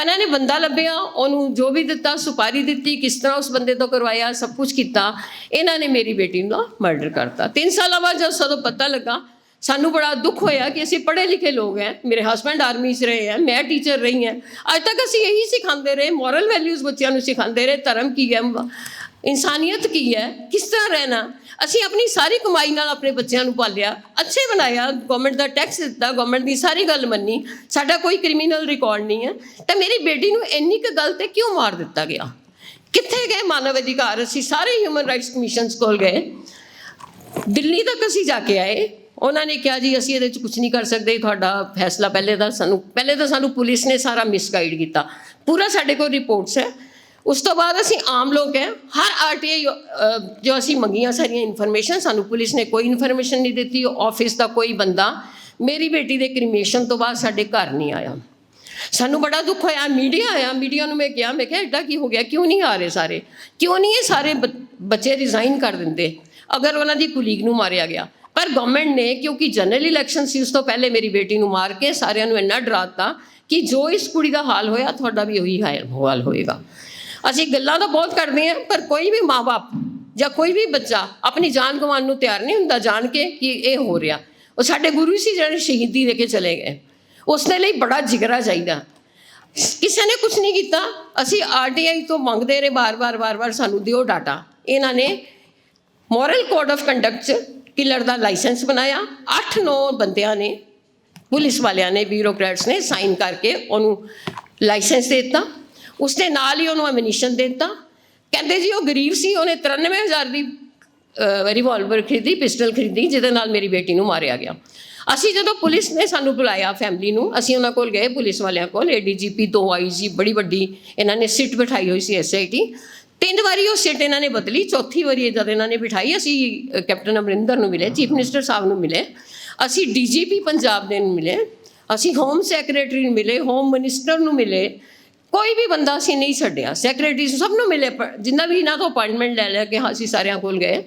ਇਹਨਾਂ ਨੇ ਬੰਦਾ ਲੱਭਿਆ, ਉਹਨੂੰ ਜੋ ਵੀ ਦਿੱਤਾ, ਸੁਪਾਰੀ ਦਿੱਤੀ, ਕਿਸ ਤਰ੍ਹਾਂ ਉਸ ਬੰਦੇ ਤੋਂ ਕਰਵਾਇਆ, ਸਭ ਕੁਝ ਕੀਤਾ, ਇਹਨਾਂ ਨੇ ਮੇਰੀ ਬੇਟੀ ਨੂੰ ਮਰਡਰ ਕਰਤਾ। 3 ਸਾਲਾਂ ਬਾਅਦ ਜਦ ਸਦੋਂ ਪਤਾ ਲੱਗਾ ਸਾਨੂੰ ਬੜਾ ਦੁੱਖ ਹੋਇਆ ਕਿ ਅਸੀਂ ਪੜ੍ਹੇ ਲਿਖੇ ਲੋਕ ਹੈ, ਮੇਰੇ ਹਸਬੰਡ ਆਰਮੀ 'ਚ ਰਹੇ ਹੈ, ਮੈਂ ਟੀਚਰ ਰਹੀ ਹਾਂ। ਅੱਜ ਤੱਕ ਅਸੀਂ ਇਹੀ ਸਿਖਾਉਂਦੇ ਰਹੇ ਮੋਰਲ ਵੈਲਿਊਜ਼ ਬੱਚਿਆਂ ਨੂੰ ਸਿਖਾਉਂਦੇ ਰਹੇ, ਧਰਮ ਕੀ ਹੈ ਇਨਸਾਨੀਅਤ ਕੀ ਹੈ, ਕਿਸ ਤਰ੍ਹਾਂ ਰਹਿਣਾ। ਅਸੀਂ ਆਪਣੀ ਸਾਰੀ ਕਮਾਈ ਨਾਲ ਆਪਣੇ ਬੱਚਿਆਂ ਨੂੰ ਪਾਲਿਆ, ਅੱਛੇ ਬਣਾਇਆ ਗਵਰਨਮੈਂਟ ਦਾ ਟੈਕਸ ਦਿੱਤਾ ਗਵਰਨਮੈਂਟ ਦੀ ਸਾਰੀ ਗੱਲ ਮੰਨੀ, ਸਾਡਾ ਕੋਈ ਕ੍ਰਿਮੀਨਲ ਰਿਕਾਰਡ ਨਹੀਂ ਹੈ। ਤਾਂ ਮੇਰੀ ਬੇਟੀ ਨੂੰ ਇੰਨੀ ਕੁ ਗੱਲ ਤੇ ਕਿਉਂ ਮਾਰ ਦਿੱਤਾ ਗਿਆ? ਕਿੱਥੇ ਗਏ ਮਾਨਵ ਅਧਿਕਾਰ? ਅਸੀਂ ਸਾਰੇ ਹਿਊਮਨ ਰਾਈਟਸ ਕਮਿਸ਼ਨਸ ਕੋਲ ਗਏ। ਦਿੱਲੀ ਤੱਕ ਅਸੀਂ ਜਾ ਕੇ ਆਏ। ਉਹਨਾਂ ਨੇ ਕਿਹਾ ਜੀ, ਅਸੀਂ ਇਹਦੇ ਵਿੱਚ ਕੁਝ ਨਹੀਂ ਕਰ ਸਕਦੇ, ਤੁਹਾਡਾ ਫੈਸਲਾ ਪਹਿਲੇ ਤਾਂ ਸਾਨੂੰ, ਪਹਿਲੇ ਤਾਂ ਸਾਨੂੰ ਪੁਲਿਸ ਨੇ ਸਾਰਾ ਮਿਸਗਾਈਡ ਕੀਤਾ। ਪੂਰਾ ਸਾਡੇ ਕੋਲ ਰਿਪੋਰਟਸ ਹੈ। ਉਸ ਤੋਂ ਬਾਅਦ ਅਸੀਂ ਆਮ ਲੋਕ ਹੈ, ਹਰ ਆਰਟੀਆਈ ਜੋ ਅਸੀਂ ਮੰਗੀਆਂ ਸਾਰੀਆਂ ਇਨਫੋਰਮੇਸ਼ਨ ਸਾਨੂੰ ਪੁਲਿਸ ਨੇ ਕੋਈ ਇਨਫੋਰਮੇਸ਼ਨ ਨਹੀਂ ਦਿੱਤੀ ਆਫਿਸ ਦਾ ਕੋਈ ਬੰਦਾ। ਮੇਰੀ ਬੇਟੀ ਦੇ ਕ੍ਰੀਮੇਸ਼ਨ ਤੋਂ ਬਾਅਦ ਸਾਡੇ ਘਰ ਨਹੀਂ ਆਇਆ। ਸਾਨੂੰ ਬੜਾ ਦੁੱਖ ਹੋਇਆ ਮੀਡੀਆ ਆਇਆ ਮੀਡੀਆ ਨੂੰ ਮੈਂ ਕਿਹਾ ਮੈਂ ਕਿਹਾ ਐਡਾ ਕੀ ਹੋ ਗਿਆ? ਕਿਉਂ ਨਹੀਂ ਆ ਰਹੇ ਸਾਰੇ? ਕਿਉਂ ਨਹੀਂ ਇਹ ਸਾਰੇ ਬ- ਬੱਚੇ ਰਿਜ਼ਾਈਨ ਕਰ ਦਿੰਦੇ? ਅਗਰ ਉਹਨਾਂ ਦੀ ਕੁਲੀਗ ਨੂੰ ਮਾਰਿਆ ਗਿਆ। ਪਰ ਗਵਰਨਮੈਂਟ ਨੇ, ਕਿਉਂਕਿ ਜਨਰਲ ਇਲੈਕਸ਼ਨ ਸੀ, ਉਸ ਤੋਂ ਪਹਿਲੇ ਮੇਰੀ ਬੇਟੀ ਨੂੰ ਮਾਰ ਕੇ ਸਾਰਿਆਂ ਨੂੰ ਇੰਨਾ ਡਰਾਤਾ ਕਿ ਜੋ ਇਸ ਕੁੜੀ ਦਾ ਹਾਲ ਹੋਇਆ, ਤੁਹਾਡਾ ਵੀ ਉਹੀ ਹਾਲ ਹੋਏਗਾ। ਅਸੀਂ ਗੱਲਾਂ ਤਾਂ ਬਹੁਤ ਕਰਦੇ ਹਾਂ, ਪਰ ਕੋਈ ਵੀ ਮਾਪੇ ਜਾਂ ਕੋਈ ਵੀ ਬੱਚਾ ਆਪਣੀ ਜਾਨ ਗਵਾਉਣ ਨੂੰ ਤਿਆਰ ਨਹੀਂ ਹੁੰਦਾ, ਜਾਣ ਕੇ ਕਿ ਇਹ ਹੋ ਰਿਹਾ। ਉਹ ਸਾਡੇ ਗੁਰੂ ਸੀ, ਜਿਹੜੇ ਸ਼ਹੀਦੀ ਦੇ ਕੇ ਚਲੇ ਗਏ। ਉਸ ਦੇ ਲਈ ਬੜਾ ਜਿਗਰਾ ਚਾਹੀਦਾ। ਕਿਸੇ ਨੇ ਕੁਝ ਨਹੀਂ ਕੀਤਾ। ਅਸੀਂ ਆਰਟੀਆਈ ਤੋਂ ਮੰਗਦੇ ਰਹੇ ਬਾਰ-ਬਾਰ ਬਾਰ-ਬਾਰ ਸਾਨੂੰ ਦਿਓ ਡਾਟਾ। ਇਹਨਾਂ ਨੇ ਮੋਰਲ ਕੋਡ ਆਫ ਕੰਡਕਟ ਚ ਕਿਲਰ ਦਾ ਲਾਇਸੈਂਸ ਬਣਾਇਆ। 8-9 ਬੰਦਿਆਂ ਨੇ, ਪੁਲਿਸ ਵਾਲਿਆਂ ਨੇ, ਬਿਊਰੋਕਰੇਟਸ ਨੇ ਸਾਈਨ ਕਰਕੇ ਉਹਨੂੰ ਲਾਇਸੈਂਸ ਦੇ ਦਿੱਤਾ। ਉਸ ਦੇ ਨਾਲ ਹੀ ਉਹਨੂੰ ਐਮਿਨੀਸ਼ਨ ਦੇ ਦਿੱਤਾ। ਕਹਿੰਦੇ ਜੀ, ਉਹ ਗਰੀਬ ਸੀ, ਉਹਨੇ 93000 ਦੀ ਰਿਵਾਲਵਰ ਖਰੀਦੀ ਪਿਸਟਲ ਖਰੀਦੀ, ਜਿਹਦੇ ਨਾਲ ਮੇਰੀ ਬੇਟੀ ਨੂੰ ਮਾਰਿਆ ਗਿਆ। ਅਸੀਂ ਜਦੋਂ ਪੁਲਿਸ ਨੇ ਸਾਨੂੰ ਬੁਲਾਇਆ ਫੈਮਿਲੀ ਨੂੰ, ਅਸੀਂ ਉਹਨਾਂ ਕੋਲ ਗਏ, ਪੁਲਿਸ ਵਾਲਿਆਂ ਕੋਲ ਏਡੀਜੀਪੀ ਦੋ ਆਈਜੀ ਬੜੀ ਵੱਡੀ, ਇਹਨਾਂ ਨੇ ਸਿੱਟ ਬਿਠਾਈ ਹੋਈ ਸੀ ਐਸਆਈਟੀ ਤਿੰਨ ਵਾਰੀ ਉਹ ਸਿੱਟ ਇਹਨਾਂ ਨੇ ਬਦਲੀ, ਚੌਥੀ ਵਾਰੀ ਜਦ ਇਹਨਾਂ ਨੇ ਬਿਠਾਈ, ਅਸੀਂ ਕੈਪਟਨ ਅਮਰਿੰਦਰ ਨੂੰ ਮਿਲੇ, ਚੀਫ ਮਿਨਿਸਟਰ ਸਾਹਿਬ ਨੂੰ ਮਿਲੇ, ਅਸੀਂ ਡੀਜੀਪੀ ਪੰਜਾਬ ਦੇ ਨੂੰ ਮਿਲੇ, ਅਸੀਂ ਹੋਮ ਸੈਕਟਰੀ ਨੂੰ ਮਿਲੇ, ਹੋਮ ਮਿਨਿਸਟਰ ਨੂੰ ਮਿਲੇ, ਕੋਈ ਵੀ ਬੰਦਾ ਅਸੀਂ ਨਹੀਂ ਛੱਡਿਆ, ਸੈਕਟਰੀ ਸਭ ਨੂੰ ਮਿਲੇ ਜਿੰਨਾ ਵੀ ਇਹਨਾਂ ਤੋਂ ਅਪਾਇੰਟਮੈਂਟ ਲੈ ਲਿਆ ਕਿ ਹਾਂ, ਅਸੀਂ ਸਾਰਿਆਂ ਕੋਲ ਗਏ।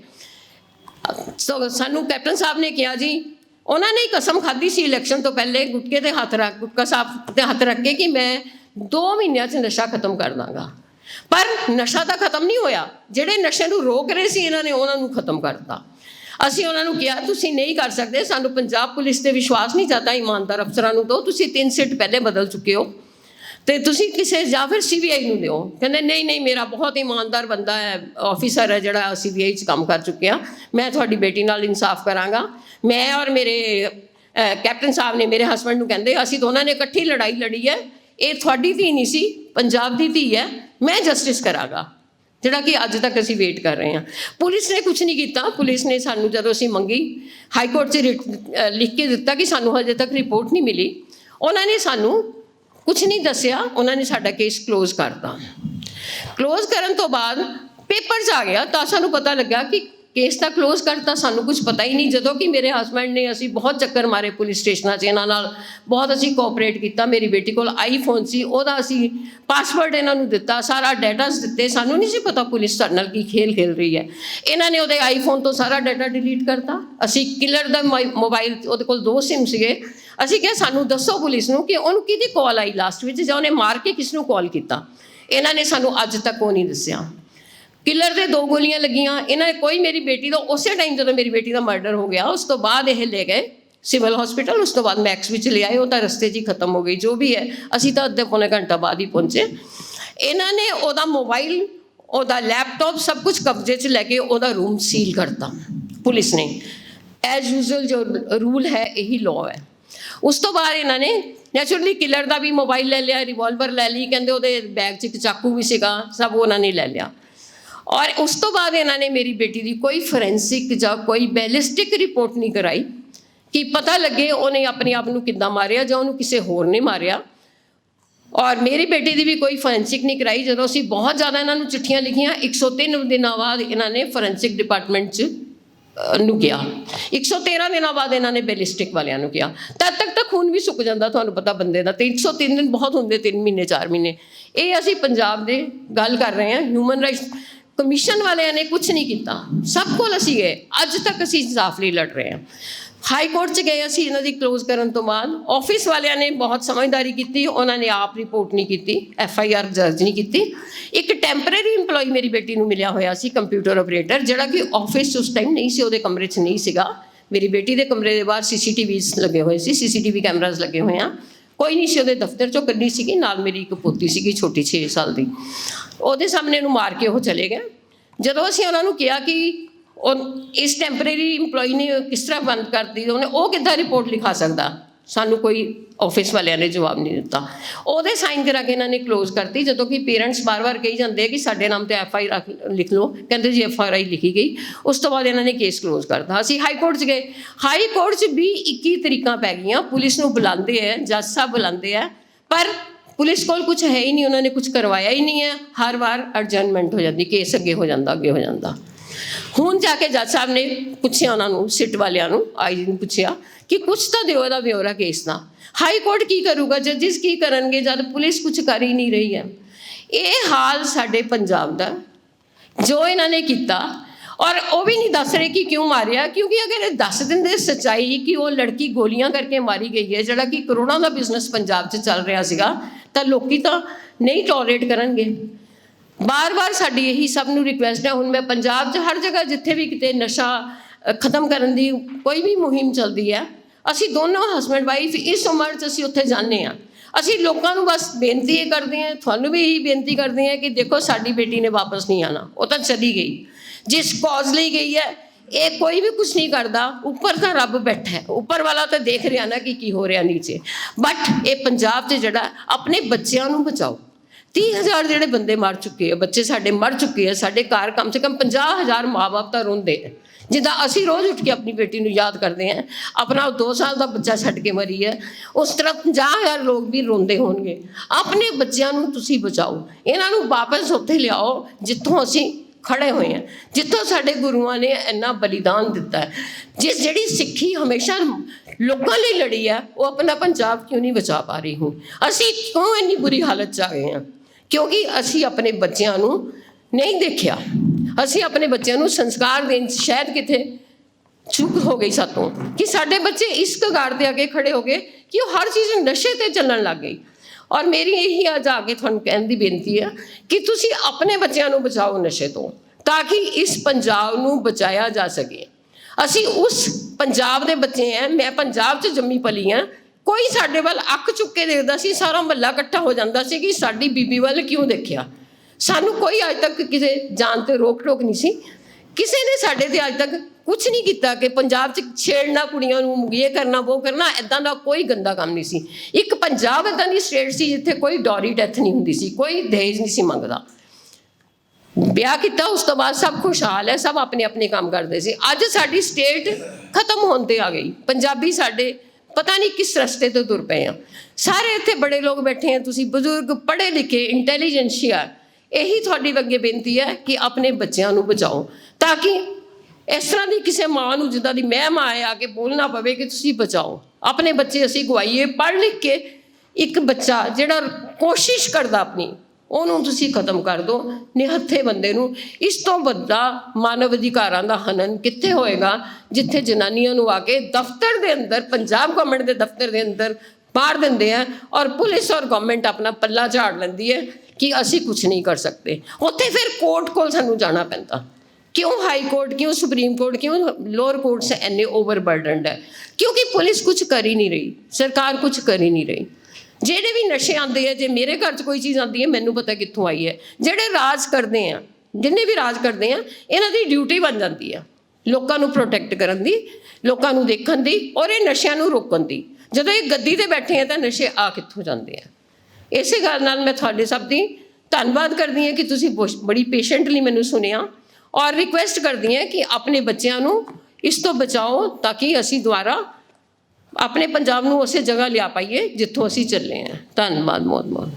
ਸੋ ਸਾਨੂੰ ਕੈਪਟਨ ਸਾਹਿਬ ਨੇ ਕਿਹਾ ਜੀ, ਉਹਨਾਂ ਨੇ ਕਸਮ ਖਾਧੀ ਸੀ ਇਲੈਕਸ਼ਨ ਤੋਂ ਪਹਿਲੇ, ਗੁਟਕੇ ਤੇ ਹੱਥ ਰੱਖ, ਗੁਟਕਾ ਸਾਹਿਬ ਤੇ ਹੱਥ ਰੱਖ ਕੇ ਕਿ ਮੈਂ 2 ਮਹੀਨਿਆਂ 'ਚ ਨਸ਼ਾ ਖਤਮ ਕਰ ਦਾਂਗਾ। ਪਰ ਨਸ਼ਾ ਤਾਂ ਖਤਮ ਨਹੀਂ ਹੋਇਆ। ਜਿਹੜੇ ਨਸ਼ੇ ਨੂੰ ਰੋਕ ਰਹੇ ਸੀ, ਇਹਨਾਂ ਨੇ ਉਹਨਾਂ ਨੂੰ ਖਤਮ ਕਰਤਾ। ਅਸੀਂ ਉਹਨਾਂ ਨੂੰ ਕਿਹਾ, ਤੁਸੀਂ ਨਹੀਂ ਕਰ ਸਕਦੇ, ਸਾਨੂੰ ਪੰਜਾਬ ਪੁਲਿਸ ਤੇ ਵਿਸ਼ਵਾਸ ਨਹੀਂ ਜਾਂਦਾ, ਇਮਾਨਦਾਰ ਅਫਸਰਾਂ ਨੂੰ ਦੋ ਤੁਸੀਂ ਤਿੰਨ ਸੀਟ ਪਹਿਲੇ ਬਦਲ ਚੁੱਕੇ ਹੋ। ਤੇ ਤੁਸੀਂ ਕਿਸੇ, ਜਾਂ ਫਿਰ ਸੀਬੀਆਈ ਨੂੰ ਦਿਓ। ਕਹਿੰਦੇ, ਨਹੀਂ ਨਹੀਂ, ਮੇਰਾ ਬਹੁਤ ਇਮਾਨਦਾਰ ਬੰਦਾ ਹੈ ਆਫੀਸਰ ਹੈ ਜਿਹੜਾ ਸੀਬੀਆਈ 'ਚ ਕੰਮ ਕਰ ਚੁੱਕਿਆ। ਮੈਂ ਤੁਹਾਡੀ ਬੇਟੀ ਨਾਲ ਇਨਸਾਫ ਕਰਾਂਗਾ। ਮੈਂ ਔਰ ਮੇਰੇ ਕੈਪਟਨ ਸਾਹਿਬ ਨੇ ਮੇਰੇ ਹਸਬੰਡ ਨੂੰ ਕਹਿੰਦੇ, ਅਸੀਂ ਦੋਨਾਂ ਨੇ ਇਕੱਠੀ ਲੜਾਈ ਲੜੀ ਹੈ। ਇਹ ਤੁਹਾਡੀ ਧੀ ਨਹੀਂ ਸੀ, ਪੰਜਾਬ ਦੀ ਧੀ ਹੈ, ਮੈਂ ਜਸਟਿਸ ਕਰਾਂਗਾ। ਜਿਹੜਾ ਕਿ ਅੱਜ ਤੱਕ ਅਸੀਂ ਵੇਟ ਕਰ ਰਹੇ ਹਾਂ। ਪੁਲਿਸ ਨੇ ਕੁਝ ਨਹੀਂ ਕੀਤਾ। ਪੁਲਿਸ ਨੇ ਸਾਨੂੰ ਜਦੋਂ ਅਸੀਂ ਮੰਗੀ ਹਾਈ ਕੋਰਟ 'ਚ ਰਿਟ- ਲਿਖ ਕੇ ਦਿੱਤਾ ਕਿ ਸਾਨੂੰ ਹਜੇ ਤੱਕ ਰਿਪੋਰਟ ਨਹੀਂ ਮਿਲੀ, ਉਹਨਾਂ ਨੇ ਸਾਨੂੰ ਕੁਝ ਨਹੀਂ ਦੱਸਿਆ। ਉਹਨਾਂ ਨੇ ਸਾਡਾ ਕੇਸ ਕਲੋਜ਼ ਕਰਤਾ ਕਲੋਜ਼ ਕਰਨ ਤੋਂ ਬਾਅਦ ਪੇਪਰ 'ਚ ਆ ਗਿਆ ਤਾਂ ਸਾਨੂੰ ਪਤਾ ਲੱਗਾ ਕਿ ਕੇਸ ਤਾਂ ਕਲੋਜ਼ ਕਰਤਾ ਸਾਨੂੰ ਕੁਝ ਪਤਾ ਹੀ ਨਹੀਂ। ਜਦੋਂ ਕਿ ਮੇਰੇ ਹਸਬੰਡ ਨੇ ਅਸੀਂ ਬਹੁਤ ਚੱਕਰ ਮਾਰੇ ਪੁਲਿਸ ਸਟੇਸ਼ਨਾਂ 'ਚ ਇਹਨਾਂ ਨਾਲ। ਬਹੁਤ ਅਸੀਂ ਕੋਆਪਰੇਟ ਕੀਤਾ। ਮੇਰੀ ਬੇਟੀ ਕੋਲ ਆਈਫੋਨ ਸੀ। ਉਹਦਾ ਅਸੀਂ ਪਾਸਵਰਡ ਇਹਨਾਂ ਨੂੰ ਦਿੱਤਾ। ਸਾਰਾ ਡਾਟਾਸ ਦਿੱਤੇ। ਸਾਨੂੰ ਨਹੀਂ ਸੀ ਪਤਾ ਪੁਲਿਸ ਸਾਡੇ ਨਾਲ ਕੀ ਖੇਲ ਖੇਲ ਰਹੀ ਹੈ। ਇਹਨਾਂ ਨੇ ਉਹਦੇ ਆਈਫੋਨ ਤੋਂ ਸਾਰਾ ਡਾਟਾ ਡਿਲੀਟ ਕਰਤਾ। ਅਸੀਂ ਕਿਲਰ ਦਾ ਮੋਬਾਈਲ ਉਹਦੇ ਕੋਲ ਦੋ ਸਿਮ ਸੀਗੇ। ਅਸੀਂ ਕਿਹਾ, ਸਾਨੂੰ ਦੱਸੋ ਪੁਲਿਸ ਨੂੰ ਕਿ ਉਹਨੂੰ ਕਿਹਦੀ ਕਾਲ ਆਈ ਲਾਸਟ ਵਿੱਚ ਜਾਂ ਉਹਨੇ ਮਾਰ ਕੇ ਕਿਸ ਨੂੰ ਕਾਲ ਕੀਤਾ? ਇਹਨਾਂ ਨੇ ਸਾਨੂੰ ਅੱਜ ਤੱਕ ਉਹ ਨਹੀਂ ਦੱਸਿਆ। ਕਿਲਰ ਦੇ ਦੋ ਗੋਲੀਆਂ ਲੱਗੀਆਂ ਇਹਨਾਂ ਨੇ ਕੋਈ ਮੇਰੀ ਬੇਟੀ ਦਾ ਉਸੇ ਟਾਈਮ ਜਦੋਂ ਮੇਰੀ ਬੇਟੀ ਦਾ ਮਰਡਰ ਹੋ ਗਿਆ ਉਸ ਤੋਂ ਬਾਅਦ ਇਹ ਲੈ ਗਏ ਸਿਵਲ ਹਸਪੀਟਲ ਉਸ ਤੋਂ ਬਾਅਦ ਮੈਕਸ ਵਿੱਚ ਲਿਆਏ ਉਹ ਤਾਂ ਰਸਤੇ 'ਚ ਹੀ ਖਤਮ ਹੋ ਗਈ ਜੋ ਵੀ ਹੈ ਅਸੀਂ ਤਾਂ ਅੱਧੇ ਪੌਣੇ ਘੰਟਾ ਬਾਅਦ ਹੀ ਪਹੁੰਚੇ ਇਹਨਾਂ ਨੇ ਉਹਦਾ ਮੋਬਾਈਲ ਉਹਦਾ ਲੈਪਟਾਪ ਸਭ ਕੁਝ ਕਬਜ਼ੇ 'ਚ ਲੈ ਕੇ ਉਹਦਾ ਰੂਮ ਸੀਲ ਕਰਤਾ ਪੁਲਿਸ ਨੇ ਐਜ਼ ਯੂਜ਼ੁਅਲ ਜੋ ਰੂਲ ਹੈ ਇਹੀ ਲਾਅ ਹੈ ਉਸ ਤੋਂ ਬਾਅਦ ਇਹਨਾਂ ਨੇ ਨੈਚੁਰਲੀ ਕਿਲਰ ਦਾ ਵੀ ਮੋਬਾਈਲ ਲੈ ਲਿਆ ਰਿਵਾਲਵਰ ਲੈ ਲਈ ਕਹਿੰਦੇ ਉਹਦੇ ਬੈਗ 'ਚ ਇੱਕ ਚਾਕੂ ਵੀ ਸੀਗਾ ਸਭ ਉਹਨਾਂ ਨੇ ਲੈ ਲਿਆ ਔਰ ਉਸ ਤੋਂ ਬਾਅਦ ਇਹਨਾਂ ਨੇ ਮੇਰੀ ਬੇਟੀ ਦੀ ਕੋਈ ਫੋਰੈਂਸਿਕ ਜਾਂ ਕੋਈ ਬੈਲਿਸਟਿਕ ਰਿਪੋਰਟ ਨਹੀਂ ਕਰਾਈ, ਕਿ ਪਤਾ ਲੱਗੇ ਉਹਨੇ ਆਪਣੇ ਆਪ ਨੂੰ ਕਿੱਦਾਂ ਮਾਰਿਆ ਜਾਂ ਉਹਨੂੰ ਕਿਸੇ ਹੋਰ ਨੇ ਮਾਰਿਆ। ਔਰ ਮੇਰੀ ਬੇਟੀ ਦੀ ਵੀ ਕੋਈ ਫੋਰੈਂਸਿਕ ਨਹੀਂ ਕਰਾਈ, ਜਦੋਂ ਅਸੀਂ ਬਹੁਤ ਜ਼ਿਆਦਾ ਇਹਨਾਂ ਨੂੰ ਚਿੱਠੀਆਂ ਲਿਖੀਆਂ 103 ਦਿਨਾਂ ਬਾਅਦ ਇਹਨਾਂ ਨੇ ਫੋਰੈਂਸਿਕ ਡਿਪਾਰਟਮੈਂਟ 'ਚ ਨੂੰ ਕਿਹਾ 113 ਦਿਨਾਂ ਬਾਅਦ ਇਹਨਾਂ ਨੇ ਬੈਲਿਸਟਿਕ ਵਾਲਿਆਂ ਨੂੰ ਕਿਹਾ। ਤਦ ਤੱਕ ਤਾਂ ਖੂਨ ਵੀ ਸੁੱਕ ਜਾਂਦਾ ਤੁਹਾਨੂੰ ਪਤਾ ਬੰਦੇ ਦਾ, ਤੇ 103 ਦਿਨ ਬਹੁਤ ਹੁੰਦੇ 3 ਮਹੀਨੇ 4 ਮਹੀਨੇ। ਇਹ ਅਸੀਂ ਪੰਜਾਬ ਦੇ ਗੱਲ ਕਰ ਰਹੇ ਹਾਂ ਹਿਊਮਨ ਰਾਈਟਸ ਕਮਿਸ਼ਨ ਵਾਲਿਆਂ ਨੇ ਕੁਝ ਨਹੀਂ ਕੀਤਾ। ਸਭ ਕੋਲ ਅਸੀਂ ਗਏ। ਅੱਜ ਤੱਕ ਅਸੀਂ ਇਨਸਾਫ ਲਈ ਲੜ ਰਹੇ ਹਾਂ। ਹਾਈ ਕੋਰਟ 'ਚ ਗਏ ਅਸੀਂ ਇਹਨਾਂ ਦੀ ਕਲੋਜ਼ ਕਰਨ ਤੋਂ ਬਾਅਦ। ਆਫਿਸ ਵਾਲਿਆਂ ਨੇ ਬਹੁਤ ਸਮਝਦਾਰੀ ਕੀਤੀ। ਉਹਨਾਂ ਨੇ ਆਪ ਰਿਪੋਰਟ ਨਹੀਂ ਕੀਤੀ। ਐਫ ਆਈ ਆਰ ਦਰਜ ਨਹੀਂ ਕੀਤੀ। ਇੱਕ ਟੈਂਪਰੇਰੀ EMPLOYE ਮੇਰੀ ਬੇਟੀ ਨੂੰ ਮਿਲਿਆ ਹੋਇਆ ਸੀ ਕੰਪਿਊਟਰ ਆਪਰੇਟਰ ਜਿਹੜਾ ਕਿ ਆਫਿਸ 'ਚ ਉਸ ਟਾਈਮ ਨਹੀਂ ਸੀ, ਉਹਦੇ ਕਮਰੇ 'ਚ ਨਹੀਂ ਸੀਗਾ। ਮੇਰੀ ਬੇਟੀ ਦੇ ਕਮਰੇ ਦੇ ਬਾਹਰ ਸੀਸੀਟੀਵੀਜ਼ ਲੱਗੇ ਹੋਏ ਸੀ। ਸੀਸੀਟੀਵੀ ਕੈਮਰਾਜ਼ ਲੱਗੇ ਹੋਏ ਆ। ਕੋਈ ਨਹੀਂ ਸੀ ਉਹਦੇ ਦਫ਼ਤਰ 'ਚੋਂ ਕੱਢੀ ਸੀਗੀ, ਨਾਲ ਮੇਰੀ ਇੱਕ ਪੋਤੀ ਸੀਗੀ ਛੋਟੀ 6 ਸਾਲ ਦੀ। ਉਹਦੇ ਸਾਹਮਣੇ ਨੂੰ ਮਾਰ ਕੇ ਉਹ ਚਲੇ ਗਏ। ਜਦੋਂ ਅਸੀਂ ਉਹਨਾਂ ਨੂੰ ਕਿਹਾ ਕਿ ਉਹ ਇਸ ਟੈਂਪਰੇਰੀ EMPLOYE ਨੇ ਕਿਸ ਤਰ੍ਹਾਂ ਬੰਦ ਕਰਤੀ, ਉਹਨੇ ਉਹ ਕਿੱਦਾਂ ਰਿਪੋਰਟ ਲਿਖਾ ਸਕਦਾ? ਸਾਨੂੰ ਕੋਈ ਆਫਿਸ ਵਾਲਿਆਂ ਨੇ ਜਵਾਬ ਨਹੀਂ ਦਿੱਤਾ। ਉਹਦੇ ਸਾਈਨ ਕਰਾ ਕੇ ਇਹਨਾਂ ਨੇ ਕਲੋਜ਼ ਕਰਤੀ, ਜਦੋਂ ਕਿ ਪੇਰੈਂਟਸ ਬਾਰ-ਬਾਰ ਕਹੀ ਜਾਂਦੇ ਆ ਕਿ ਸਾਡੇ ਨਾਮ ਤੇ ਐਫ ਆਈ ਲਿਖ ਲਓ। ਕਹਿੰਦੇ ਜੀ ਐਫ ਆਰ ਆਈ ਲਿਖੀ ਗਈ। ਉਸ ਤੋਂ ਬਾਅਦ ਇਹਨਾਂ ਨੇ ਕੇਸ ਕਲੋਜ਼ ਕਰਤਾ। ਅਸੀਂ ਹਾਈ ਕੋਰਟ 'ਚ ਗਏ। ਹਾਈ ਕੋਰਟ 'ਚ ਵੀ 21 ਤਰੀਕਾਂ ਪੈ ਗਈਆਂ। ਪੁਲਿਸ ਨੂੰ ਬੁਲਾਉਂਦੇ ਆ ਜੱਜ ਸਾਹਿਬ ਬੁਲਾਉਂਦੇ ਆ। ਪਰ ਪੁਲਿਸ ਕੋਲ ਕੁਝ ਹੈ ਹੀ ਨਹੀਂ। ਉਹਨਾਂ ਨੇ ਕੁਝ ਕਰਵਾਇਆ ਹੀ ਨਹੀਂ ਹੈ। ਹਰ ਵਾਰ ਅਰਜਨਮੈਂਟ ਹੋ ਜਾਂਦੀ ਕੇਸ ਅੱਗੇ ਹੋ ਜਾਂਦਾ, ਅੱਗੇ ਹੋ ਜਾਂਦਾ। ਹੁਣ ਜਾ ਕੇ ਜੱਜ ਸਾਹਿਬ ਨੇ ਪੁੱਛਿਆ ਉਹਨਾਂ ਨੂੰ, ਸਿੱਟ ਵਾਲਿਆਂ ਨੂੰ, ਆਈ ਨੂੰ ਪੁੱਛਿਆ ਕਿ ਕੁਝ ਤਾਂ ਦਿਓ ਇਹਦਾ ਵਿਉਰਾ ਕੇਸ ਦਾ। ਹਾਈ ਕੋਰਟ ਕੀ ਕਰੂਗਾ? ਜੱਜਿਸ ਕੀ ਕਰਨਗੇ ਜਦ ਪੁਲਿਸ ਕੁਝ ਕਰ ਹੀ ਨਹੀਂ ਰਹੀ ਹੈ? ਇਹ ਹਾਲ ਸਾਡੇ ਪੰਜਾਬ ਦਾ ਜੋ ਇਹਨਾਂ ਨੇ ਕੀਤਾ। ਔਰ ਉਹ ਵੀ ਨਹੀਂ ਦੱਸ ਰਹੇ ਕਿ ਕਿਉਂ ਮਾਰਿਆ, ਕਿਉਂਕਿ ਅਗਰ ਇਹ ਦੱਸ ਦਿੰਦੇ ਸੱਚਾਈ ਕਿ ਉਹ ਲੜਕੀ ਗੋਲੀਆਂ ਕਰਕੇ ਮਾਰੀ ਗਈ ਹੈ, ਜਿਹੜਾ ਕਿ ਕਰੋੜਾਂ ਦਾ ਬਿਜ਼ਨਸ ਪੰਜਾਬ 'ਚ ਚੱਲ ਰਿਹਾ ਸੀਗਾ, ਤਾਂ ਲੋਕੀ ਤਾਂ ਨਹੀਂ ਟੋਲਰੇਟ ਕਰਨਗੇ। ਬਾਰ-ਬਾਰ ਸਾਡੀ ਇਹੀ ਸਭ ਨੂੰ ਰਿਕੁਐਸਟ ਹੈ। ਹੁਣ ਮੈਂ ਪੰਜਾਬ 'ਚ ਹਰ ਜਗ੍ਹਾ ਜਿੱਥੇ ਵੀ ਕਿਤੇ ਨਸ਼ਾ ਖਤਮ ਕਰਨ ਦੀ ਕੋਈ ਵੀ ਮੁਹਿੰਮ ਚੱਲਦੀ ਹੈ, ਅਸੀਂ ਦੋਨੋਂ ਹਸਬੰਡ ਵਾਈਫ ਇਸ ਉਮਰ 'ਚ ਅਸੀਂ ਉੱਥੇ ਜਾਂਦੇ ਹਾਂ। ਅਸੀਂ ਲੋਕਾਂ ਨੂੰ ਬਸ ਬੇਨਤੀ ਇਹ ਕਰਦੇ ਹਾਂ, ਤੁਹਾਨੂੰ ਵੀ ਇਹੀ ਬੇਨਤੀ ਕਰਦੇ ਹਾਂ ਕਿ ਦੇਖੋ ਸਾਡੀ ਬੇਟੀ ਨੇ ਵਾਪਸ ਨਹੀਂ ਆਣਾ ਉਹ ਤਾਂ ਚਲੀ ਗਈ। ਜਿਸ ਕੌਜ਼ ਲਈ ਗਈ ਹੈ, ਇਹ ਕੋਈ ਵੀ ਕੁਝ ਨਹੀਂ ਕਰਦਾ, ਉੱਪਰ ਤਾਂ ਰੱਬ ਬੈਠਾ ਹੈ। ਉੱਪਰ ਵਾਲਾ ਤਾਂ ਦੇਖ ਰਿਹਾ ਨਾ ਕਿ ਕੀ ਹੋ ਰਿਹਾ ਨੀਚੇ। ਬਟ ਇਹ ਪੰਜਾਬ 'ਚ ਜਿਹੜਾ, ਆਪਣੇ ਬੱਚਿਆਂ ਨੂੰ ਬਚਾਓ। 30000 ਜਿਹੜੇ ਬੰਦੇ ਮਰ ਚੁੱਕੇ ਆ, ਬੱਚੇ ਸਾਡੇ ਮਰ ਚੁੱਕੇ ਆ, ਸਾਡੇ ਘਰ ਕਮ ਸੇ ਕਮ 50000 ਮਾਪੇ ਤਾਂ ਰੋਂਦੇ ਆ। ਜਿੱਦਾਂ ਅਸੀਂ ਰੋਜ਼ ਉੱਠ ਕੇ ਆਪਣੀ ਬੇਟੀ ਨੂੰ ਯਾਦ ਕਰਦੇ ਹਾਂ ਆਪਣਾ 2 ਸਾਲ ਦਾ ਬੱਚਾ ਛੱਡ ਕੇ ਮਰੀ ਹੈ ਉਸ ਤਰ੍ਹਾਂ 50000 ਲੋਕ ਵੀ ਰੋਂਦੇ ਹੋਣਗੇ। ਆਪਣੇ ਬੱਚਿਆਂ ਨੂੰ ਤੁਸੀਂ ਬਚਾਓ, ਇਹਨਾਂ ਨੂੰ ਵਾਪਸ ਉੱਥੇ ਲਿਆਓ, ਜਿੱਥੋਂ ਅਸੀਂ ਖੜੇ ਹੋਏ ਹਾਂ ਜਿੱਥੋਂ ਸਾਡੇ ਗੁਰੂਆਂ ਨੇ ਇੰਨਾ ਬਲੀਦਾਨ ਦਿੱਤਾ ਹੈ। ਜਿਸ ਜਿਹੜੀ ਸਿੱਖੀ ਹਮੇਸ਼ਾ ਲੋਕਾਂ ਲਈ ਲੜੀ ਹੈ ਉਹ ਆਪਣਾ ਪੰਜਾਬ ਕਿਉਂ ਨਹੀਂ ਬਚਾ ਪਾ ਰਹੀ ਹੂੰ ਅਸੀਂ ਕਿਉਂ ਇੰਨੀ ਬੁਰੀ ਹਾਲਤ 'ਚ ਆ ਗਏ ਹਾਂ ਕਿਉਂਕਿ ਅਸੀਂ ਆਪਣੇ ਬੱਚਿਆਂ ਨੂੰ ਨਹੀਂ ਦੇਖਿਆ। ਅਸੀਂ ਆਪਣੇ ਬੱਚਿਆਂ ਨੂੰ ਸੰਸਕਾਰ ਦੇਣ 'ਚ ਸ਼ਾਇਦ ਕਿਤੇ ਚੁੱਕ ਹੋ ਗਈ ਸਾਤੋਂ ਕਿ ਸਾਡੇ ਬੱਚੇ ਇਸ ਕਗਾਰ ਤੇ ਅੱਗੇ ਖੜੇ ਹੋ ਗਏ ਕਿ ਉਹ ਹਰ ਚੀਜ਼ ਨਸ਼ੇ ਤੇ ਚੱਲਣ ਲੱਗ ਗਈ ਔਰ ਮੇਰੀ ਇਹੀ ਅੱਜ ਆ ਕੇ ਤੁਹਾਨੂੰ ਕਹਿਣ ਦੀ ਬੇਨਤੀ ਹੈ ਕਿ ਤੁਸੀਂ ਆਪਣੇ ਬੱਚਿਆਂ ਨੂੰ ਬਚਾਓ ਨਸ਼ੇ ਤੋਂ, ਤਾਂ ਕਿ ਇਸ ਪੰਜਾਬ ਨੂੰ ਬਚਾਇਆ ਜਾ ਸਕੇ। ਅਸੀਂ ਉਸ ਪੰਜਾਬ ਦੇ ਬੱਚੇ ਆ ਮੈਂ ਪੰਜਾਬ 'ਚ ਜੰਮੀ ਪਲੀ ਹਾਂ ਕੋਈ ਸਾਡੇ ਵੱਲ ਅੱਖ ਚੁੱਕ ਕੇ ਦੇਖਦਾ ਸੀ, ਸਾਰਾ ਮਹੱਲਾ ਇਕੱਠਾ ਹੋ ਜਾਂਦਾ ਸੀ ਕਿ ਸਾਡੀ ਬੀਬੀ ਵੱਲ ਕਿਉਂ ਦੇਖਿਆ? ਸਾਨੂੰ ਕੋਈ ਅੱਜ ਤੱਕ ਕਿਸੇ ਜਾਨ ਤੇ ਰੋਕ ਟੋਕ ਨਹੀਂ ਸੀ। ਕਿਸੇ ਨੇ ਸਾਡੇ ਤੇ ਅੱਜ ਤੱਕ ਕੁਝ ਨਹੀਂ ਕੀਤਾ ਕਿ ਪੰਜਾਬ 'ਚ ਛੇੜਨਾ ਕੁੜੀਆਂ ਨੂੰ ਇਹ ਕਰਨਾ ਉਹ ਕਰਨਾ ਐਦਾਂ ਦਾ ਕੋਈ ਗੰਦਾ ਕੰਮ ਨਹੀਂ ਸੀ। ਇੱਕ ਪੰਜਾਬ ਐਦਾਂ ਦੀ ਸਟੇਟ ਸੀ ਜਿੱਥੇ ਕੋਈ ਡੌਰੀ ਡੈਥ ਨਹੀਂ ਹੁੰਦੀ ਸੀ, ਕੋਈ ਦਹੇਜ ਨਹੀਂ ਸੀ ਮੰਗਦਾ। ਵਿਆਹ ਕੀਤਾ, ਉਸ ਤੋਂ ਬਾਅਦ ਸਭ ਖੁਸ਼ਹਾਲ ਹੈ, ਸਭ ਆਪਣੇ ਆਪਣੇ ਕੰਮ ਕਰਦੇ ਸੀ। ਅੱਜ ਸਾਡੀ ਸਟੇਟ ਖਤਮ ਹੋਣ ਤੇ ਆ ਗਈ। ਪੰਜਾਬੀ ਸਾਡੇ ਪਤਾ ਨਹੀਂ ਕਿਸ ਰਸਤੇ ਤੋਂ ਤੁਰ ਪਏ ਆ। ਸਾਰੇ ਇੱਥੇ ਬੜੇ ਲੋਕ ਬੈਠੇ ਆ, ਤੁਸੀਂ ਬਜ਼ੁਰਗ ਪੜ੍ਹੇ ਲਿਖੇ ਇੰਟੈਲੀਜੈਂਸ਼ੀਆ ਇਹੀ ਤੁਹਾਡੀ ਅੱਗੇ ਬੇਨਤੀ ਹੈ ਕਿ ਆਪਣੇ ਬੱਚਿਆਂ ਨੂੰ ਬਚਾਓ, ਤਾਂ ਕਿ ਇਸ ਤਰ੍ਹਾਂ ਦੀ ਕਿਸੇ ਮਾਂ ਨੂੰ ਜਿੱਦਾਂ ਦੀ ਮੈਂ ਮਾਂ ਆ ਕੇ ਬੋਲਣਾ ਪਵੇ ਕਿ ਤੁਸੀਂ ਬਚਾਓ। ਆਪਣੇ ਬੱਚੇ ਅਸੀਂ ਗਵਾਈਏ, ਪੜ੍ਹ ਲਿਖ ਕੇ ਇੱਕ ਬੱਚਾ ਜਿਹੜਾ ਕੋਸ਼ਿਸ਼ ਕਰਦਾ ਆਪਣੀ ਉਹਨੂੰ ਤੁਸੀਂ ਖਤਮ ਕਰ ਦਿਓ। ਨਿਹੱਥੇ ਬੰਦੇ ਨੂੰ। ਇਸ ਤੋਂ ਵੱਡਾ ਮਾਨਵ ਅਧਿਕਾਰਾਂ ਦਾ ਹਨਨ ਕਿੱਥੇ ਹੋਏਗਾ? ਜਿੱਥੇ ਜਨਾਨੀਆਂ ਨੂੰ ਆ ਕੇ ਦਫ਼ਤਰ ਦੇ ਅੰਦਰ, ਪੰਜਾਬ ਗਵਰਨਮੈਂਟ ਦੇ ਦਫ਼ਤਰ ਦੇ ਅੰਦਰ ਮਾਰ ਦਿੰਦੇ ਆ ਔਰ ਪੁਲਿਸ ਔਰ ਗਵਰਨਮੈਂਟ ਆਪਣਾ ਪੱਲਾ ਝਾੜ ਲੈਂਦੀ ਹੈ ਕਿ ਅਸੀਂ ਕੁਝ ਨਹੀਂ ਕਰ ਸਕਦੇ। ਉੱਥੇ ਫਿਰ ਕੋਰਟ ਕੋਲ ਸਾਨੂੰ ਜਾਣਾ ਪੈਂਦਾ। ਕਿਉਂ ਹਾਈ ਕੋਰਟ ਕਿਉਂ ਸੁਪਰੀਮ ਕੋਰਟ ਕਿਉਂ ਲੋਅਰ ਕੋਰਟਸ ਇੰਨੇ ਓਵਰਬਰਡਨਡ ਹੈ? ਕਿਉਂਕਿ ਪੁਲਿਸ ਕੁਝ ਕਰ ਹੀ ਨਹੀਂ ਰਹੀ। ਸਰਕਾਰ ਕੁਝ ਕਰ ਹੀ ਨਹੀਂ ਰਹੀ। ਜਿਹੜੇ ਵੀ ਨਸ਼ੇ ਆਉਂਦੇ ਆ, ਜੇ ਮੇਰੇ ਘਰ 'ਚ ਕੋਈ ਚੀਜ਼ ਆਉਂਦੀ ਹੈ, ਮੈਨੂੰ ਪਤਾ ਕਿੱਥੋਂ ਆਈ ਹੈ। ਜਿਹੜੇ ਰਾਜ ਕਰਦੇ ਆ, ਜਿੰਨੇ ਵੀ ਰਾਜ ਕਰਦੇ ਆ, ਇਹਨਾਂ ਦੀ ਡਿਊਟੀ ਬਣ ਜਾਂਦੀ ਆ, ਲੋਕਾਂ ਨੂੰ ਪ੍ਰੋਟੈਕਟ ਕਰਨ ਦੀ, ਲੋਕਾਂ ਨੂੰ ਦੇਖਣ ਦੀ ਔਰ ਇਹ ਨਸ਼ਿਆਂ ਨੂੰ ਰੋਕਣ ਦੀ। ਜਦੋਂ ਇਹ ਗੱਦੀ ਤੇ ਬੈਠੇ ਆ, ਤਾਂ ਨਸ਼ੇ ਆ ਕਿੱਥੋਂ ਜਾਂਦੇ ਆ? ਇਸੇ ਗੱਲ ਨਾਲ ਮੈਂ ਤੁਹਾਡੇ ਸਭ ਦੀ ਧੰਨਵਾਦ ਕਰਦੀ ਹਾਂ ਕਿ ਤੁਸੀਂ ਬਹੁਤ- ਬੜੀ ਪੇਸ਼ੈਂਟਲੀ ਮੈਨੂੰ ਸੁਣਿਆ ਔਰ ਰਿਕੁਐਸਟ ਕਰਦੀ ਹਾਂ ਕਿ ਆਪਣੇ ਬੱਚਿਆਂ ਨੂੰ ਇਸ ਤੋਂ ਬਚਾਓ ਤਾਂ ਕਿ ਅਸੀਂ ਦੁਬਾਰਾ ਆਪਣੇ ਪੰਜਾਬ ਨੂੰ ਉਸੇ ਜਗ੍ਹਾ ਲਿਆ ਪਾਈਏ ਜਿੱਥੋਂ ਅਸੀਂ ਚੱਲੇ ਹਾਂ। ਧੰਨਵਾਦ ਬਹੁਤ ਬਹੁਤ